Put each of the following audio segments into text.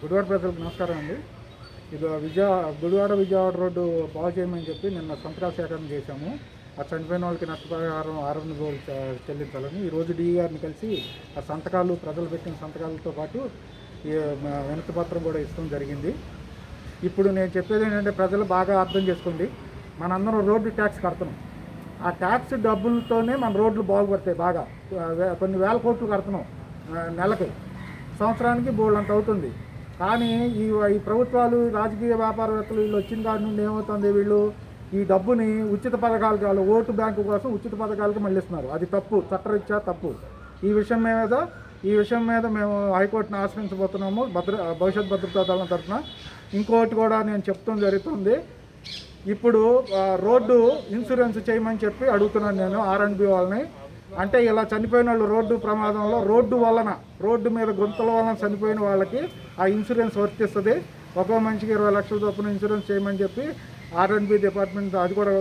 గుడివాడ ప్రజలకు నమస్కారం అండి. ఇది విజయ గుడివాడ విజయవాడ రోడ్డు బాగు చేయమని చెప్పి నిన్న సంతకాల సేకరణ చేశాము. ఆ చనిపోయిన వాళ్ళకి నష్టపరిహారం ఆరు వందల రోజులు చెల్లించాలని ఈరోజు డిఈ గారిని కలిసి ఆ సంతకాలు ప్రజలు పెట్టిన సంతకాలతో పాటు ఈ వినతి పత్రం కూడా ఇష్టం జరిగింది. ఇప్పుడు నేను చెప్పేది ఏంటంటే ప్రజలు బాగా అర్థం చేసుకోండి. మనందరం రోడ్డు ట్యాక్స్ కడుతున్నాం. ఆ ట్యాక్స్ డబ్బులతోనే మన రోడ్లు బాగుపడతాయి బాగా. కొన్ని వేల కోట్లు కడుతున్నాం నెలకి. సంవత్సరానికి బోల్డ్ అంత అవుతుంది. కానీ ఈ ఈ ప్రభుత్వాలు రాజకీయ వ్యాపారవేత్తలు వీళ్ళు వచ్చిన కాడి నుండి ఏమవుతుంది వీళ్ళు? ఈ డబ్బుని ఉచిత పథకాలకి వాళ్ళు ఓటు బ్యాంకు కోసం ఉచిత పథకాలకు మళ్ళిస్తున్నారు. అది తప్పు చట్టరీత్యా తప్పు. ఈ విషయం మీద ఈ విషయం మీద మేము హైకోర్టును ఆశ్రయించబోతున్నాము భద్ర భవిష్యత్ భద్రతా దళం తరఫున. ఇంకోటి కూడా నేను చెప్తాం జరుగుతుంది. ఇప్పుడు రోడ్డు ఇన్సూరెన్స్ చేయమని చెప్పి అడుగుతున్నాను నేను ఆర్ఎండ్బి వాళ్ళని. అంటే ఇలా చనిపోయిన వాళ్ళు రోడ్డు ప్రమాదంలో రోడ్డు వలన రోడ్డు మీద గుంతల వలన చనిపోయిన వాళ్ళకి ఆ ఇన్సూరెన్స్ వర్తిస్తుంది. ఒక్కో మనిషికి ఇరవై లక్షల చొప్పున ఇన్సూరెన్స్ చేయమని చెప్పి ఆర్ఎండ్బి డిపార్ట్మెంట్ అది కూడా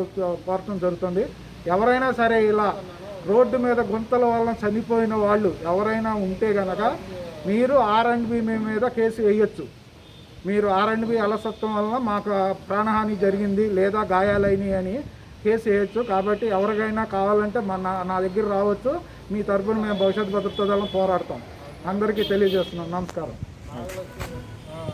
కోరటం జరుగుతుంది. ఎవరైనా సరే ఇలా రోడ్డు మీద గుంతల వలన చనిపోయిన వాళ్ళు ఎవరైనా ఉంటే కనుక మీరు ఆర్ఎండ్బి మీద కేసు వేయచ్చు. మీరు ఆర్ఎండ్బి అలసత్వం వలన మాకు ప్రాణహాని జరిగింది లేదా గాయాలైనవి అని కేసు వేయచ్చు. కాబట్టి ఎవరికైనా కావాలంటే మన నా- నా దగ్గర రావచ్చు. మీ తరఫున మేము భవిష్యత్ భద్రతా దళం పోరాడతాం. అందరికీ తెలియజేస్తున్నాం. నమస్కారం.